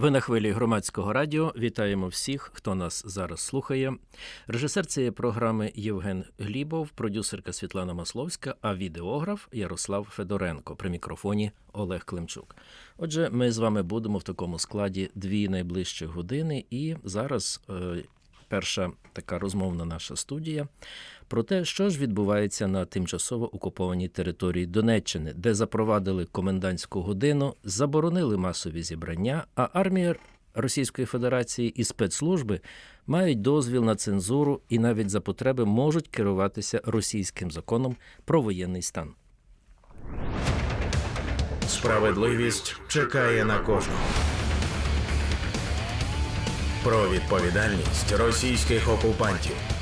Ви на хвилі громадського радіо. Вітаємо всіх, хто нас зараз слухає. Режисер цієї програми Євген Глібов, продюсерка Світлана Масловська, а відеограф Ярослав Федоренко. При мікрофоні Олег Климчук. Отже, ми з вами будемо в такому складі дві найближчі години, і зараз е, перша така розмовна наша студія про те, що ж відбувається на тимчасово окупованій території Донеччини, де запровадили комендантську годину, заборонили масові зібрання, а армія Російської Федерації і спецслужби мають дозвіл на цензуру і навіть за потреби можуть керуватися російським законом про воєнний стан. Справедливість чекає на кожного. Про відповідальність російських окупантів.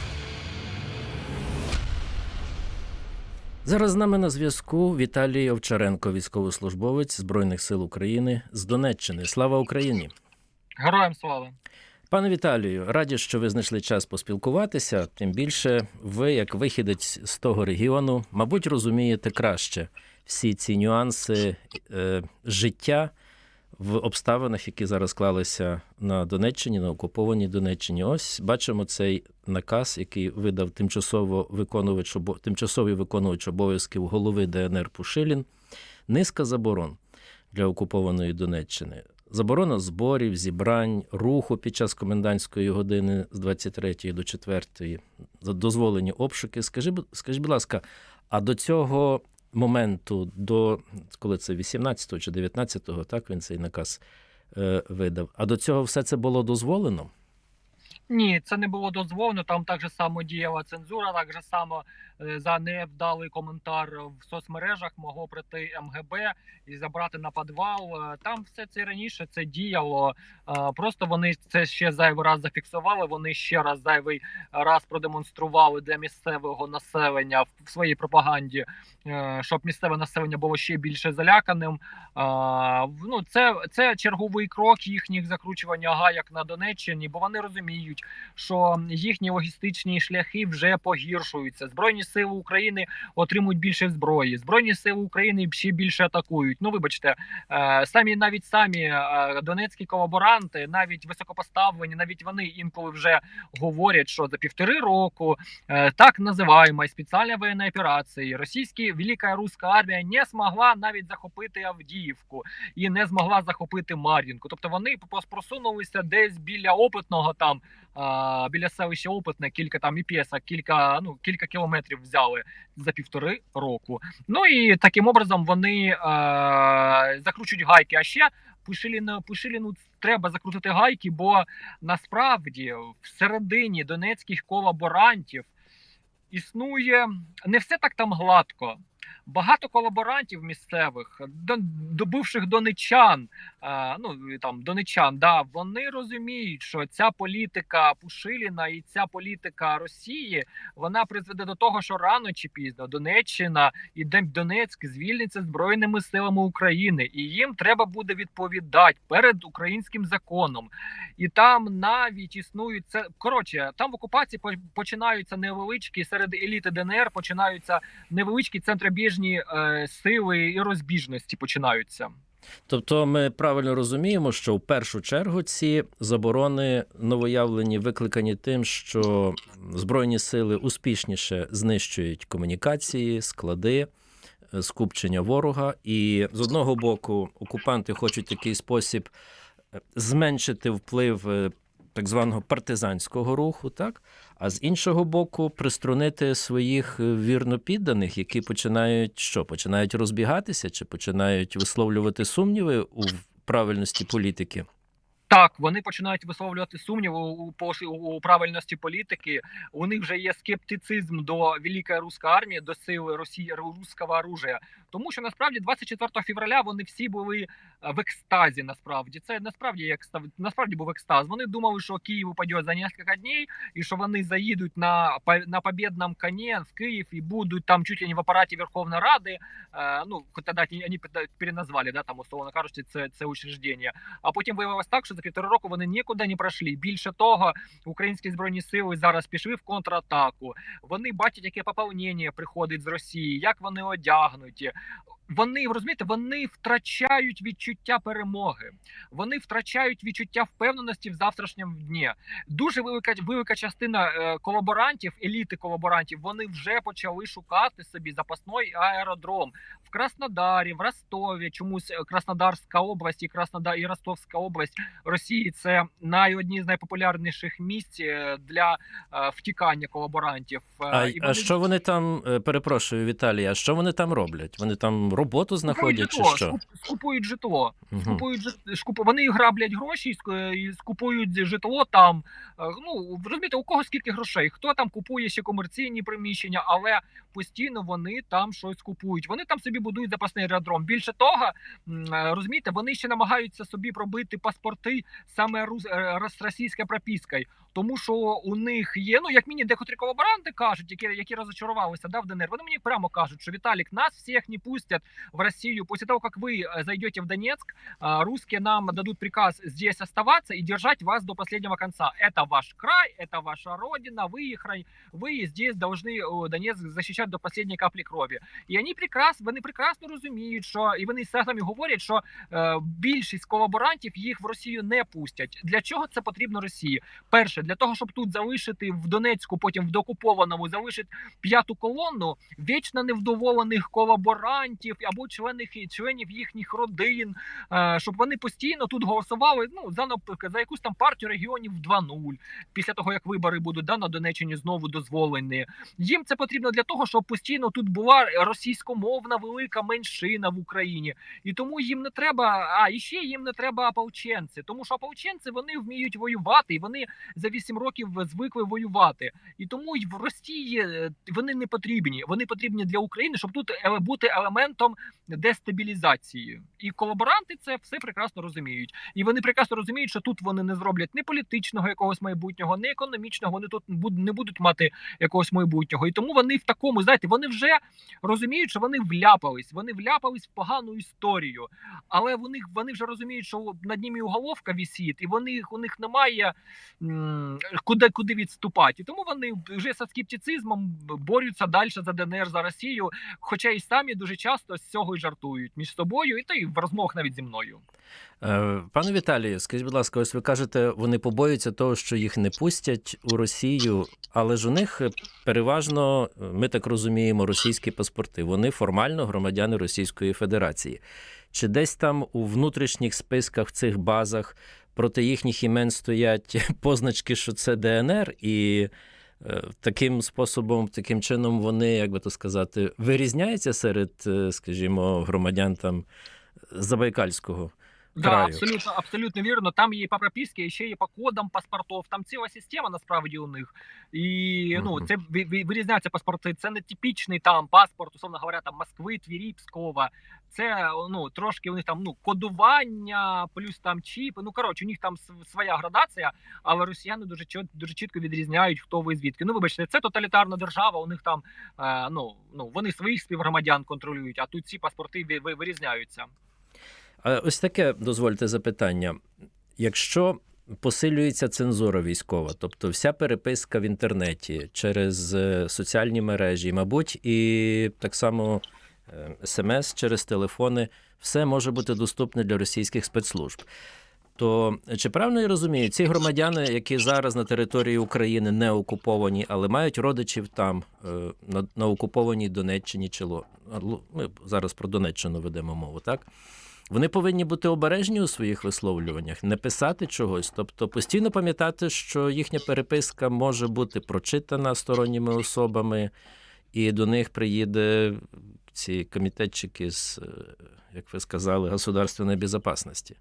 Зараз з нами на зв'язку Віталій Овчаренко, військовослужбовець Збройних сил України з Донеччини. Слава Україні! Героям слава! Пане Віталію, раді, що ви знайшли час поспілкуватися. Тим більше, ви, як вихідець з того регіону, мабуть, розумієте краще всі ці нюанси е, життя в обставинах, які зараз склалися на Донеччині, на окупованій Донеччині. Ось бачимо цей наказ, який видав тимчасово виконувач тимчасовий виконувач обов'язків голови ДНР Пушилін. Низка заборон для окупованої Донеччини. Заборона зборів, зібрань, руху під час комендантської години з 23 до 4, дозволені обшуки. Скажи, скажіть, будь ласка, а до цього моменту, до коли це 18 чи 19, так він цей наказ е, видав. А до цього все це було дозволено? Ні, це не було дозволено. Там так же само діяла цензура, так же само е, за невдалий коментар в соцмережах могло прийти МГБ і забрати на підвал. Е, Там все це раніше це діяло. Е, Просто вони це ще зайвий раз зафіксували. Вони ще раз зайвий раз продемонстрували для місцевого населення в своїй пропаганді, щоб місцеве населення було ще більше заляканим. Ну, це, це черговий крок їхніх закручування гаяк на Донеччині, бо вони розуміють, що їхні логістичні шляхи вже погіршуються. Збройні сили України отримують більше зброї. Збройні сили України ще більше атакують. Ну, вибачте, е, самі навіть самі е, донецькі колаборанти, навіть високопоставлені, навіть вони інколи вже говорять, що за півтори року е, так називаємо спеціальна воєнна операція російські велика руська армія не змогла навіть захопити Авдіївку і не змогла захопити Мар'їнку. Тобто вони просунулися десь біля опитного там. А, Біля селища Опитне, кілька там і п'єса, кілька ну кілька кілометрів взяли за півтори року. Ну і таким образом вони е, закручують гайки. А ще Пушиліну, Пушиліну треба закрутити гайки, бо насправді всередині донецьких колаборантів існує не все так там гладко. Багато колаборантів місцевих, до, до донечан, ну там донечан, да, вони розуміють, що ця політика Пушиліна і ця політика Росії вона призведе до того, що рано чи пізно Донеччина і Донецьк звільниться збройними силами України, і їм треба буде відповідати перед українським законом. І там навіть існують це коротше. Там в окупації по- починаються невеличкі серед еліти ДНР, починаються невеличкі центробіжні е, сили і розбіжності починаються. Тобто, ми правильно розуміємо, що в першу чергу ці заборони новоявлені викликані тим, що збройні сили успішніше знищують комунікації, склади, е, скупчення ворога, і з одного боку окупанти хочуть такий спосіб е, зменшити вплив е, так званого партизанського руху, так а з іншого боку, приструнити своїх вірно вірнопідданих, які починають що? Починають розбігатися чи починають висловлювати сумніви у правильності політики. Так, вони починають висловлювати сумніви у у правильності політики. У них вже є скептицизм до великої руської армії, до сили Росії руського оружия. Тому що насправді 24 февраля вони всі були е, в екстазі. Насправді це насправді як насправді був екстаз. Вони думали, що Київ упаде за кілька днів, і що вони заїдуть на на побєдному коні в Київ і будуть там чуть ли не в апараті Верховної Ради. Е, ну тоді вони переназвали, да там условно кажучи, це це учреждення. А потім виявилось так, що за півтора року вони нікуди не пройшли. Більше того, українські збройні сили зараз пішли в контратаку. Вони бачать, яке поповнення приходить з Росії, як вони одягнуті. Вони розумієте, вони втрачають відчуття перемоги, вони втрачають відчуття впевненості в завтрашньому дні. Дуже велика велика частина е, колаборантів, еліти колаборантів, вони вже почали шукати собі запасний аеродром в Краснодарі, в Ростові. Чомусь е, Краснодарська область і Краснодар і Ростовська область Росії це най одні з найпопулярніших місць е, для втікання колаборантів. А, і а що вони там, перепрошую, Віталій, а що вони там роблять? Вони там роботу знаходять чи житло, що? скупують житло. Скупують жит- вони граблять гроші і скупують житло там. Е, Ну розумієте, у кого скільки грошей? Хто там купує ще комерційні приміщення, але постійно вони там щось купують. Вони там собі будують запасний аеродром. Більше того, е, розумієте, вони ще намагаються собі пробити паспорти саме е, російською пропискою Тому що у них є, ну як мені декотрі колаборанти кажуть, які, які розочарувалися да, в ДНР, вони мені прямо кажуть, що Віталік, нас всіх не пустять в Россию после того, как вы э, зайдете в Донецк, а, русские нам дадут приказ здесь оставаться и держать вас до последнего конца. Это ваш край, это ваша родина, вы, их, храни- вы здесь должны о, Донецк защищать до последней каплі крові. І вони прекрасно, вони прекрасно розуміють, що і вони самі говорять, що е, більшість колаборантів їх в Росію не пустять. Для чого це потрібно Росії? Перше, для того, щоб тут залишити в Донецьку, потім в деокупованому залишити п'яту колонну вічно невдоволених колаборантів або членів членів їхніх родин, е, щоб вони постійно тут голосували ну за наприклад, за якусь там партію регіонів 2-0, після того як вибори будуть да, на Донеччині знову дозволені. Їм це потрібно для того, щоб постійно тут була російськомовна велика меншина в Україні, і тому їм не треба. А і ще їм не треба ополченці, тому що ополченці вони вміють воювати, і вони за 8 років звикли воювати. І тому й в Росії е, вони не потрібні. Вони потрібні для України, щоб тут е, бути елементом дестабілізації. І колаборанти це все прекрасно розуміють. І вони прекрасно розуміють, що тут вони не зроблять ні політичного якогось майбутнього, ні економічного. Вони тут не будуть мати якогось майбутнього. І тому вони в такому, знаєте, вони вже розуміють, що вони вляпались. Вони вляпались в погану історію. Але вони, вони вже розуміють, що над ними уголовка висить, і вони у них немає м, куди, куди відступати. І тому вони вже зі скептицизмом борються далі за ДНР за Росію, хоча і самі дуже часто з цього й жартують між собою, і то й в розмовах навіть зі мною. Е, Пане Віталію, скажіть, будь ласка, ось ви кажете, вони побоюються того, що їх не пустять у Росію, але ж у них переважно, ми так розуміємо, російські паспорти. Вони формально громадяни Російської Федерації. Чи десь там у внутрішніх списках в цих базах проти їхніх імен стоять позначки, що це ДНР, і е, таким способом, таким чином, вони, як би то сказати, вирізняються серед, е, скажімо, громадян там Забайкальського. Да, краю. абсолютно, абсолютно вірно. Там є і по прописці, і ще є по кодам паспортів. Там ціла система насправді у них. І ну це ви- ви- вирізняються паспорти. Це не типічний там паспорт, условно говоря, там Москви, Твірі, Пскова. Це ну трошки у них там ну кодування, плюс там чіпи. Ну коротше, у них там св- своя градація, але росіяни дуже дуже чітко відрізняють, хто ви звідки. Ну вибачте, це тоталітарна держава. У них там е, ну ну вони своїх співгромадян контролюють, а тут ці паспорти ви- вирізняються. Ось таке дозвольте запитання. Якщо посилюється цензура військова, тобто вся переписка в інтернеті через е, соціальні мережі, мабуть, і так само е, смс через телефони, все може бути доступне для російських спецслужб. То чи правильно я розумію, ці громадяни, які зараз на території України не окуповані, але мають родичів там, е, на, окупованій Донеччині чи Ло... Ми зараз про Донеччину ведемо мову, так? Вони повинні бути обережні у своїх висловлюваннях, не писати чогось, тобто постійно пам'ятати, що їхня переписка може бути прочитана сторонніми особами, і до них приїде ці комітетчики з, е, як ви сказали, государственної безпечності.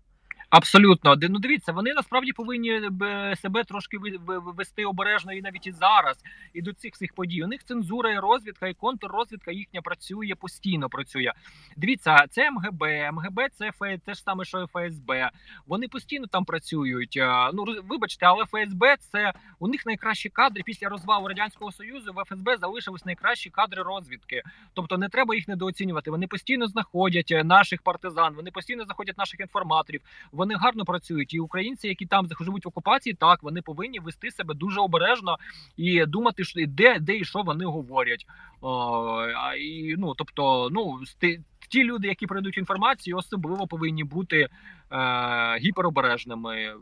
Абсолютно, ну дивіться, вони насправді повинні себе трошки вести обережно і навіть і зараз, і до цих всіх подій. У них цензура і розвідка, і контррозвідка їхня працює постійно. Працює. Дивіться, це МГБ, МГБ це Ф- те ж саме, що ФСБ. Вони постійно там працюють. А, Ну вибачте, але ФСБ це у них найкращі кадри після розвалу радянського союзу. В ФСБ залишились найкращі кадри розвідки. Тобто не треба їх недооцінювати. Вони постійно знаходять е, наших партизан, вони постійно знаходять наших інформаторів. Вони гарно працюють. І українці, які там живуть в окупації, так вони повинні вести себе дуже обережно і думати, що де, де і що вони говорять. О, і, ну тобто, ну ті люди, які передають інформацію, особливо повинні бути е, гіперобережними.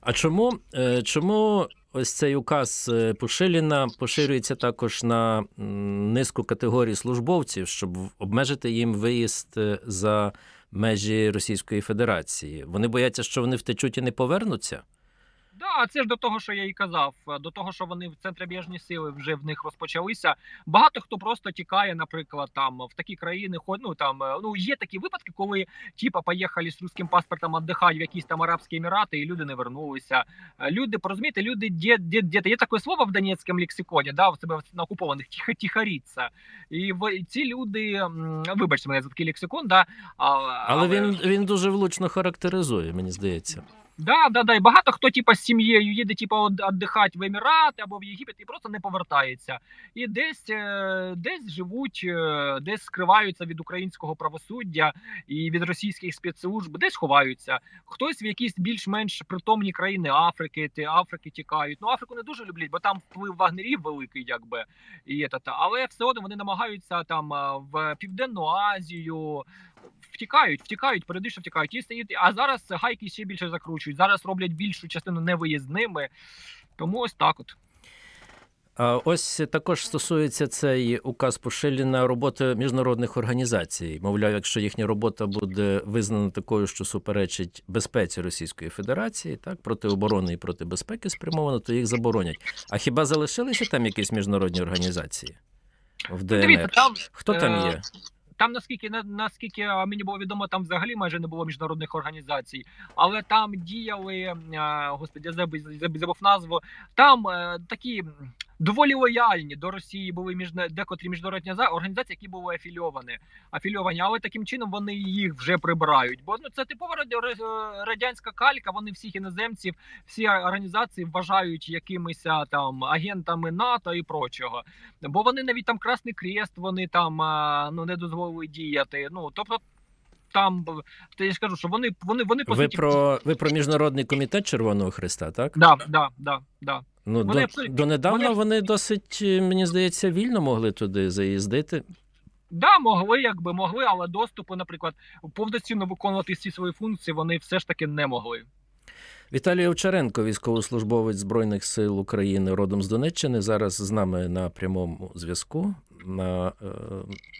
А чому, е, чому ось цей указ е, Пушиліна поширюється також на низку категорій службовців, щоб обмежити їм виїзд е, за межі Російської Федерації? Вони бояться, що вони втечуть і не повернуться? Да, це ж до того, що я і казав, е, до того, що вони в центробіжні сили вже в них розпочалися. Багато хто просто тікає, наприклад, там в такі країни, ну там е, ну є такі випадки, коли типа поїхали з русським паспортом віддихати в якісь там Арабські Емірати, і люди не вернулися. Е, Люди, порозумієте, люди де, де, де, є таке слово в донецькому лексиконі, да, в себе на окупованих тихо, тихоріться. І в ці люди, вибачте мене за такий лексикон, да, а, Але він, він дуже влучно характеризує, мені здається. Да, да, да. І багато хто, типа, з сім'єю їде, типа, віддихати в Емірати або в Єгипет і просто не повертається. І десь, е, десь живуть, е, десь скриваються від українського правосуддя і від російських спецслужб, десь ховаються. Хтось в якісь більш-менш притомні країни Африки, ті Африки тікають. Ну, Африку не дуже люблять, бо там вплив вагнерів великий, якби. І та, та. Але все одно вони намагаються там е, в Південну Азію, втікають, втікають, періодично втікають. І стоїть. А зараз гайки ще більше закручують. Зараз роблять більшу частину невиїзними. Тому ось так от. Ось також стосується цей указ Пушиліна роботи міжнародних організацій. Мовляв, якщо їхня робота буде визнана такою, що суперечить безпеці Російської Федерації, так проти оборони і проти безпеки спрямовано, то їх заборонять. А хіба залишилися там якісь міжнародні організації в ДНР? Хто там е, є? Там наскільки на- наскільки мені було відомо, там взагалі майже не було міжнародних організацій, але там діяли господи, я забув, назву. Там е, такі доволі лояльні до Росії були міжна, декотрі міжнародні за- організації, які були афільовані, афільовані, але таким чином вони їх вже прибирають. Бо ну це типова радянська калька. Вони всіх іноземців, всі організації вважають якимись там агентами НАТО і прочого. Бо вони навіть там Красний Крест, вони там ну не дозволили діяти. Ну тобто там то я ж кажу, що вони вони вони по Ви суті про ви про міжнародний комітет Червоного Христа, так? да, да, да, да. Ну Вони до, донедавна вони- вони досить, е, мені здається, вільно могли туди заїздити. Да, могли, якби могли, але доступу, наприклад, повноцінно виконувати всі свої функції, вони все ж таки не могли. Віталій Овчаренко, військовослужбовець Збройних сил України, родом з Донеччини, зараз з нами на прямому зв'язку на, е,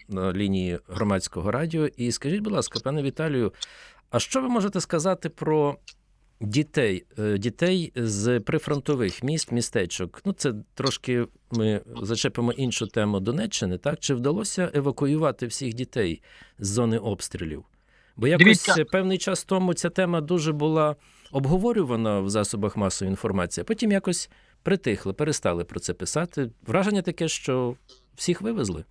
на лінії громадського радіо. І скажіть, будь ласка, пане Віталію, а що ви можете сказати про дітей, е, дітей з прифронтових міст, містечок? Ну, це трошки ми зачепимо іншу тему Донеччини. Так чи вдалося евакуювати всіх дітей з зони обстрілів? Бо якось Дивіться. певний час тому ця тема дуже була обговорювана в засобах масової інформації, а потім якось притихли, перестали про це писати. Враження таке, що всіх вивезли.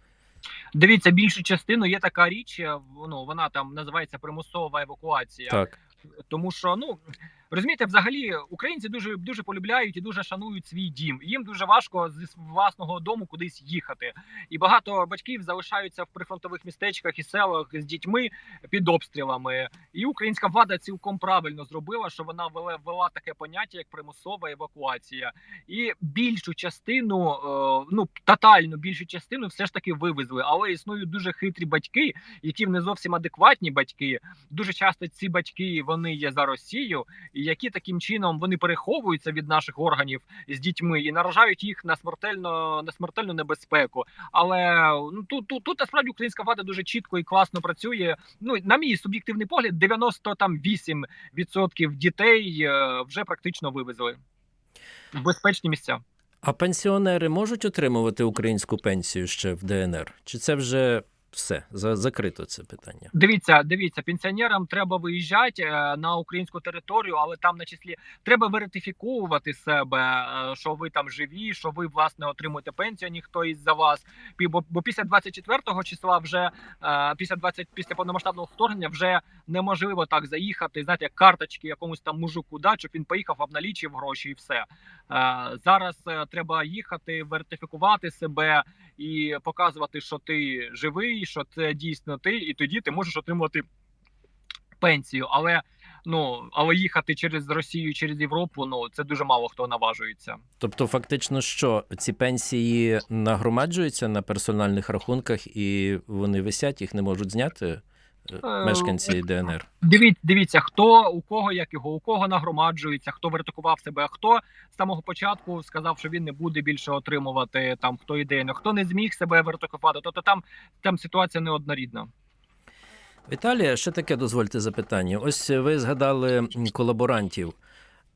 Дивіться, більшу частину є така річ, е, ну вона там називається примусова евакуація. Так. Тому що ну розумієте, взагалі українці дуже дуже полюбляють і дуже шанують свій дім. Їм дуже важко з власного дому кудись їхати. І багато батьків залишаються в прифронтових містечках і селах з дітьми під обстрілами. І українська влада цілком правильно зробила, що вона ввела, ввела таке поняття як примусова евакуація. І більшу частину, е, ну тотальну більшу частину, все ж таки вивезли. Але існують дуже хитрі батьки, які не зовсім адекватні батьки. Дуже часто ці батьки вони є за Росію, і які таким чином вони переховуються від наших органів з дітьми і наражають їх на смертельно на смертельну небезпеку. Але ну тут, тут, тут насправді українська влада дуже чітко і класно працює. Ну на мій суб'єктивний погляд, 98% дітей е, вже практично вивезли в безпечні місця. А пенсіонери можуть отримувати українську пенсію ще в ДНР? Чи це вже все за- закрито це питання? Дивіться, дивіться, пенсіонерам треба виїжджати е, на українську територію, але там на числі треба верифіковувати себе, е, що ви там живі, що ви власне отримуєте пенсію, ніхто із за вас. Бо, бо після 24-го числа, вже е, після 20, після повномасштабного вторгнення, вже неможливо так заїхати. Знаєте, як карточки якомусь там мужику дати, щоб він поїхав, обналічив гроші і все. Зараз треба їхати, вертифікувати себе і показувати, що ти живий, що це дійсно ти, і тоді ти можеш отримувати пенсію. Але Ну але їхати через Росію, через Європу, ну це дуже мало хто наважується. Тобто, фактично, що ці пенсії нагромаджуються на персональних рахунках і вони висять, їх не можуть зняти мешканці ДНР. Дивіться, дивіться, хто у кого як його, у кого нагромаджується, хто вертикував себе, а хто з самого початку сказав, що він не буде більше отримувати там хто ідейно, хто не зміг себе вертикувати. Тобто там, там ситуація неоднорідна. Віталія, ще таке дозвольте запитання. Ось ви згадали колаборантів.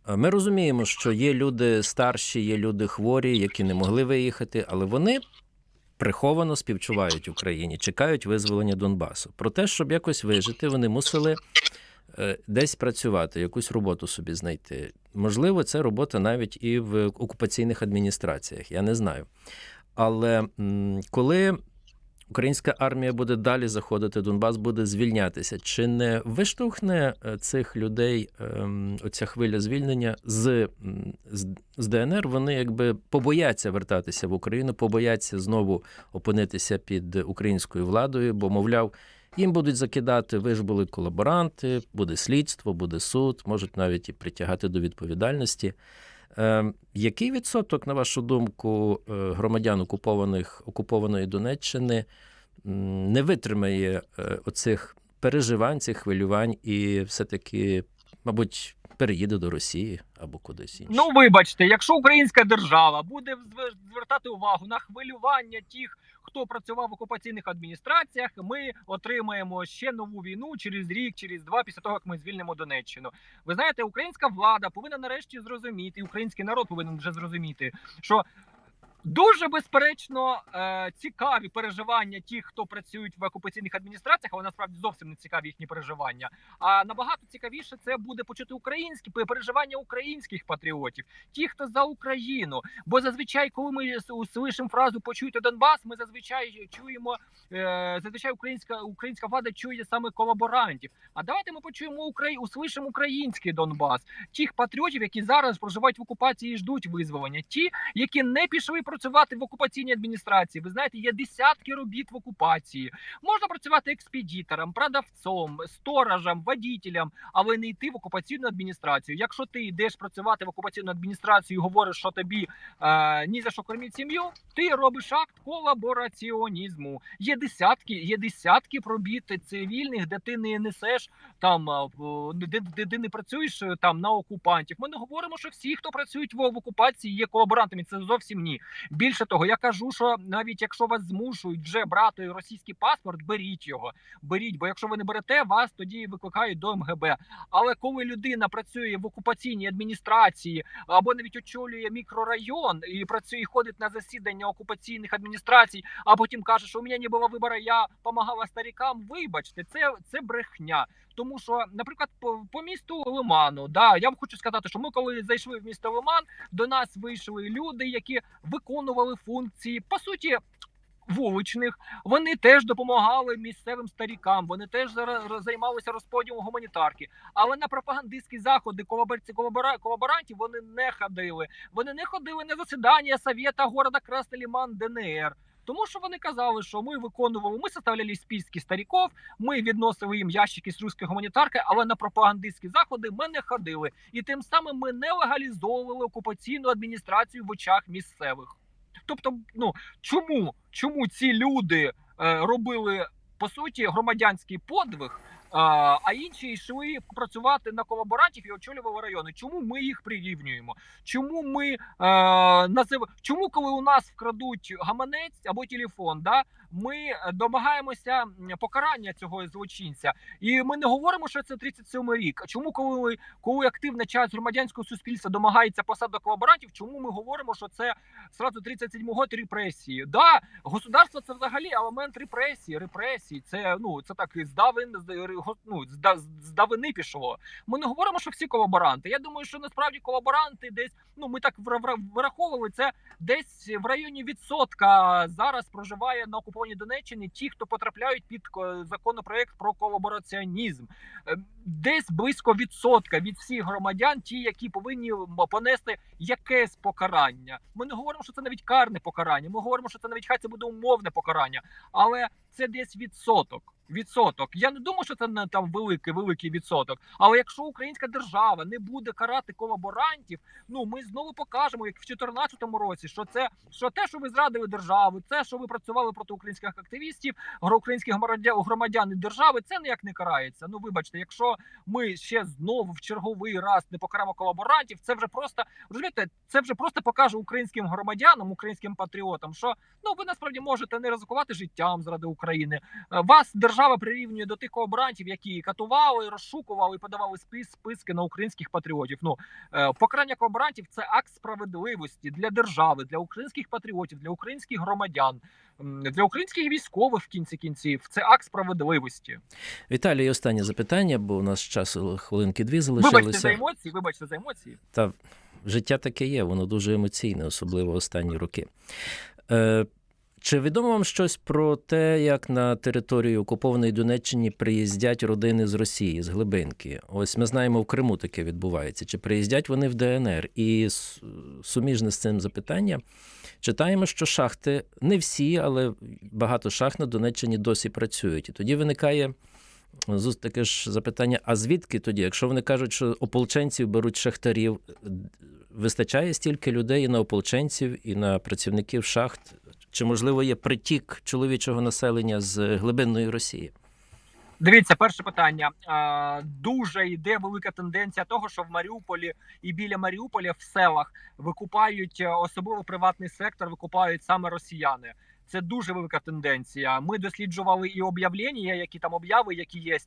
Е, Ми розуміємо, що є люди старші, є люди хворі, які не могли виїхати, але вони приховано співчувають Україні, чекають визволення Донбасу. Про те, щоб якось вижити, вони мусили е, десь працювати, якусь роботу собі знайти. Можливо, це робота навіть і в окупаційних адміністраціях, я не знаю. Але коли українська армія буде далі заходити, Донбас буде звільнятися. Чи не виштовхне е, цих людей ем, оця хвиля звільнення з, з, з ДНР? Вони якби побояться вертатися в Україну, побояться знову опинитися під українською владою, бо, мовляв, їм будуть закидати, ви ж були колаборанти, буде слідство, буде суд, можуть навіть і притягати до відповідальності. Е, який відсоток, на вашу думку, е, громадян окупованих окупованої Донеччини не витримає е, оцих переживань, цих хвилювань і все-таки, мабуть, переїде до Росії або кудись інше? Ну вибачте, якщо українська держава буде звертати увагу на хвилювання тих, хто працював в окупаційних адміністраціях, ми отримаємо ще нову війну через рік, через два після того, як ми звільнимо Донеччину. Ви знаєте, українська влада повинна нарешті зрозуміти, і український народ повинен вже зрозуміти, що. Дуже безперечно е, цікаві переживання тих, хто працюють в окупаційних адміністраціях, але насправді зовсім не цікаві їхні переживання. А набагато цікавіше це буде почути українські переживання українських патріотів, ті, хто за Україну. Бо зазвичай, коли ми с- фразу почуйте Донбас, ми зазвичай чуємо е, зазвичай українська українська влада чує саме колаборантів. А давайте ми почуємо Украї... услышимо український Донбас, тих патріотів, які зараз проживають в окупації і ждуть визволення, ті, які не пішли працювати в окупаційній адміністрації. Ви знаєте, є десятки робіт в окупації. Можна працювати експедітором, продавцом, сторожем, водітелем, але не йти в окупаційну адміністрацію. Якщо ти йдеш працювати в окупаційну адміністрацію і говориш, що тобі е, ні за що корміть сім'ю, ти робиш акт колабораціонізму. Є десятки, є десятки робіт цивільних, де ти не несеш там, е, де, де, де не працюєш е, там на окупантів. Ми не говоримо, що всі, хто працюють в окупації, є колаборантами. Це зовсім ні. Більше того, я кажу, що навіть якщо вас змушують вже брати російський паспорт, беріть його. Беріть, бо якщо ви не берете, вас тоді викликають до МГБ. Але коли людина працює в окупаційній адміністрації або навіть очолює мікрорайон і працює і ходить на засідання окупаційних адміністрацій, а потім каже, що у мене не було вибору, я допомагала старікам. Вибачте, це, це брехня. Тому що, наприклад, по, по місту Лиману, да, я вам хочу сказати, що ми, коли зайшли в місто Лиман, до нас вийшли люди, які виконували функції по суті. Вуличних вони теж допомагали місцевим старікам. Вони теж займалися розподілом гуманітарки. Але на пропагандистські заходи колаборці колабора- колаборантів вони не ходили. Вони не ходили на засідання Совєта города Красний Ліман ДНР. Тому що вони казали, що ми виконували, ми составляли списки старіков, ми відносили їм ящики з руської гуманітарки, але на пропагандистські заходи ми не ходили. І тим самим ми не легалізовували окупаційну адміністрацію в очах місцевих. Тобто, ну чому, чому ці люди е, робили по суті громадянський подвиг, а, інші йшли працювати на колаборантів і очолювали райони? Чому ми їх прирівнюємо? Чому ми е, назив... Чому, коли у нас вкрадуть гаманець або телефон, да ми е, домагаємося покарання цього злочинця, і ми не говоримо, що це 37 рік. Чому, коли коли активна частина громадянського суспільства домагається посадок колаборантів, чому ми говоримо, що це сразу 37 год репресії? Да, государство це взагалі елемент репресії. Репресії, це ну це так і здавин ну, з давини пішло. Ми не говоримо, що всі колаборанти. Я думаю, що насправді колаборанти десь ну ми так вра- вра- враховували це десь в районі відсотка зараз проживає на окупованій Донеччині ті, хто потрапляють під ко- законопроект про колабораціонізм. Е, Десь близько відсотка від всіх громадян, ті, які повинні понести якесь покарання. Ми не говоримо, що це навіть карне покарання. Ми говоримо, що це навіть хай це буде умовне покарання, але це десь відсоток. Відсоток. Я не думаю, що це не там великий великий відсоток. Але якщо українська держава не буде карати колаборантів, ну ми знову покажемо, як в 2014 році, що це що те, що ви зрадили державу, це що ви працювали проти українських активістів, українських громадян, і держави, це ніяк не карається. Ну вибачте, якщо ми ще знову в черговий раз не покараємо колаборантів, це вже просто розумієте, це вже просто покаже українським громадянам, українським патріотам, що ну ви насправді можете не ризикувати життям заради України. Е, Вас держава прирівнює до тих колаборантів, які катували, розшукували і подавали спис, списки на українських патріотів. Ну е, покарання колаборантів це акт справедливості для держави, для українських патріотів, для українських громадян, для українських військових в кінці кінців. Це акт справедливості. Віталій, останнє запитання, бо у нас часу хвилинки дві Вибачте за емоції, вибачте за емоції. Та життя таке є, воно дуже емоційне, особливо останні роки. Е, чи відомо вам щось про те, як на територію окупованої Донеччини приїздять родини з Росії, з глибинки? Ось ми знаємо, в Криму таке відбувається. Чи приїздять вони в ДНР? І суміжне з цим запитання. Читаємо, що шахти не всі, але багато шахт на Донеччині досі працюють. І тоді виникає таке ж запитання: а звідки тоді, якщо вони кажуть, що ополченців беруть шахтарів, вистачає стільки людей і на ополченців, і на працівників шахт? Чи можливо є притік чоловічого населення з глибинної Росії? Дивіться, перше питання. Дуже йде велика тенденція того, що в Маріуполі і біля Маріуполя в селах викупають е, особливо приватний сектор, викупають саме росіяни. Це дуже велика тенденція. Ми досліджували і об'явлення, які там обяви, які є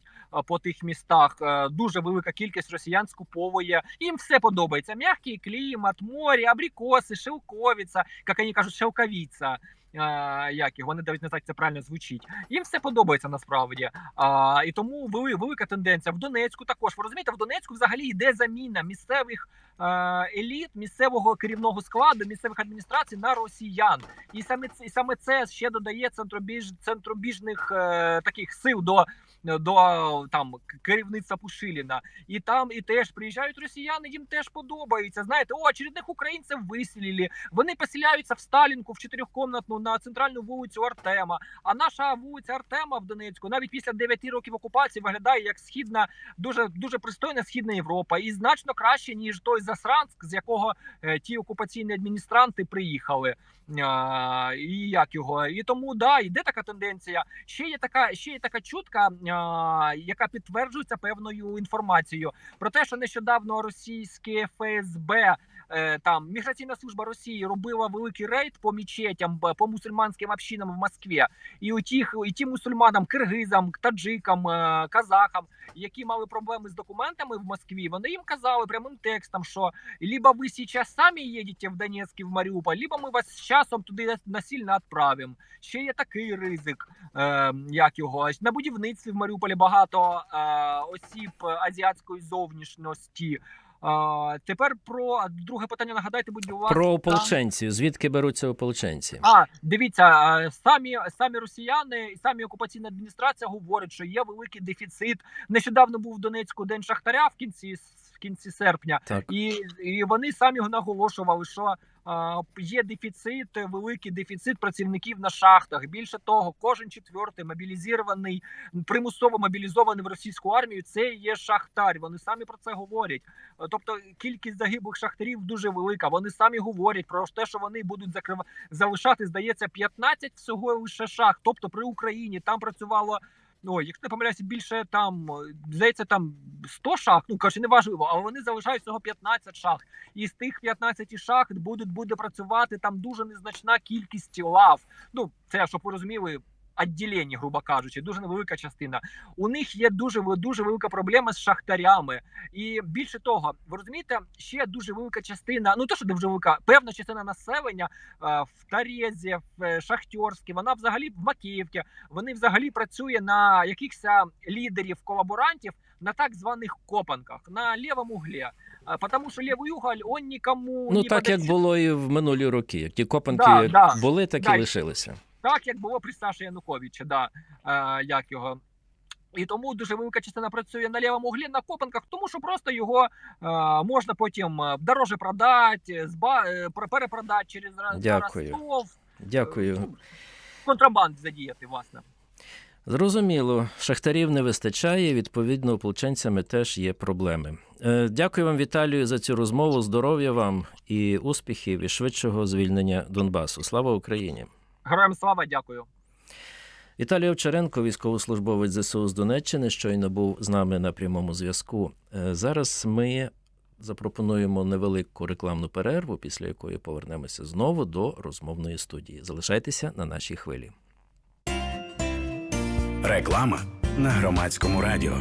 по тих містах. Е, Дуже велика кількість росіян скуповує. Їм все подобається. М'який клімат, море, абрикоси, шелковіця, як вони кажуть, шелковиця. Як його вони навіть не так це правильно звучить. Їм все подобається насправді. А, і тому велика тенденція в Донецьку. Також ви розумієте, в Донецьку взагалі йде заміна місцевих еліт, місцевого керівного складу, місцевих адміністрацій на росіян. І саме і саме це ще додає центробіж центробіжних е, таких сил до. До там керівництва Пушиліна, і там і теж приїжджають росіяни. Їм теж подобається. Знаєте, о, очередних українців виселили. Вони поселяються в Сталінку в чотирьохкомнатну на центральну вулицю Артема. А наша вулиця Артема в Донецьку навіть після 9 років окупації виглядає як східна, дуже дуже пристойна східна Європа, і значно краще ніж той Засранськ, з якого е, ті окупаційні адміністранти приїхали. А, і як його, і тому да, йде така тенденція. Ще є така, ще є така чутка, яка підтверджується певною інформацією про те, що нещодавно російське ФСБ. Е, Там міграційна служба Росії робила великий рейд по мечетям, по мусульманським общинам в Москві, і у тих, і тим мусульманам, киргизам, таджикам, е, казахам, які мали проблеми з документами в Москві, вони їм казали прямим текстом, що либо ви сейчас самі їдете в Донецьк і в Маріуполь, либо ми вас з часом туди насильно відправимо. Ще є такий ризик, е, як його на будівництві в Маріуполі багато осіб азіатської зовнішності. Е, тепер про друге питання. Нагадайте, будь ласка. Про ополченців. Звідки беруться ополченці? А дивіться, самі самі росіяни і самі окупаційна адміністрація говорять, що є великий дефіцит. Нещодавно був в Донецьку день шахтаря в кінці в кінці серпня, Так. і, і вони самі наголошували, що а, є дефіцит, великий дефіцит працівників на шахтах. Більше того, кожен четвертий мобілізований, примусово мобілізований в російську армію. Це є шахтар. Вони самі про це говорять. Тобто кількість загиблих шахтарів дуже велика. Вони самі говорять про те, що вони будуть закрив... залишати, здається, 15 всього лише шахт. Тобто при Україні там працювало. Ну, якщо не помиляюся, більше там здається, там 100 шахт, ну каже, не важливо, але вони залишають всього 15 шахт. І з тих 15 шахт будуть буде працювати там дуже незначна кількість лав. Ну, це щоб ви розуміли. Відділення, грубо кажучи, дуже невелика частина. У них є дуже дуже велика проблема з шахтарями. І більше того, ви розумієте, ще дуже велика частина, ну то що дуже велика, певна частина населення е, в Тарезі, в е, Шахтьорській, вона взагалі в Макіївці, вони взагалі працює на якихось а, лідерів, колаборантів на так званих копанках, на лівому углі. А, Потому що лівий уголь, он нікому Ну не так як було і в минулі роки. Як ті копанки Да, да. були, так Да. і лишилися. Так, як було при Саші Януковича, да, е, як його. І тому дуже велика частина працює на лівому углі на копанках, тому що просто його е, можна потім е, дороже продати, зба, е, перепродати через Дякую. Ростов, Дякую. ну, контрабанд задіяти, власне. Зрозуміло, шахтарів не вистачає, відповідно, ополченцями теж є проблеми. Е, Дякую вам, Віталію, за цю розмову. Здоров'я вам і успіхів і швидшого звільнення Донбасу. Слава Україні! Героям слава, дякую. Віталій Овчаренко, військовослужбовець ЗСУ з Донеччини, щойно був з нами на прямому зв'язку. Е, Зараз ми запропонуємо невелику рекламну перерву, після якої повернемося знову до розмовної студії. Залишайтеся на нашій хвилі. Реклама на громадському радіо.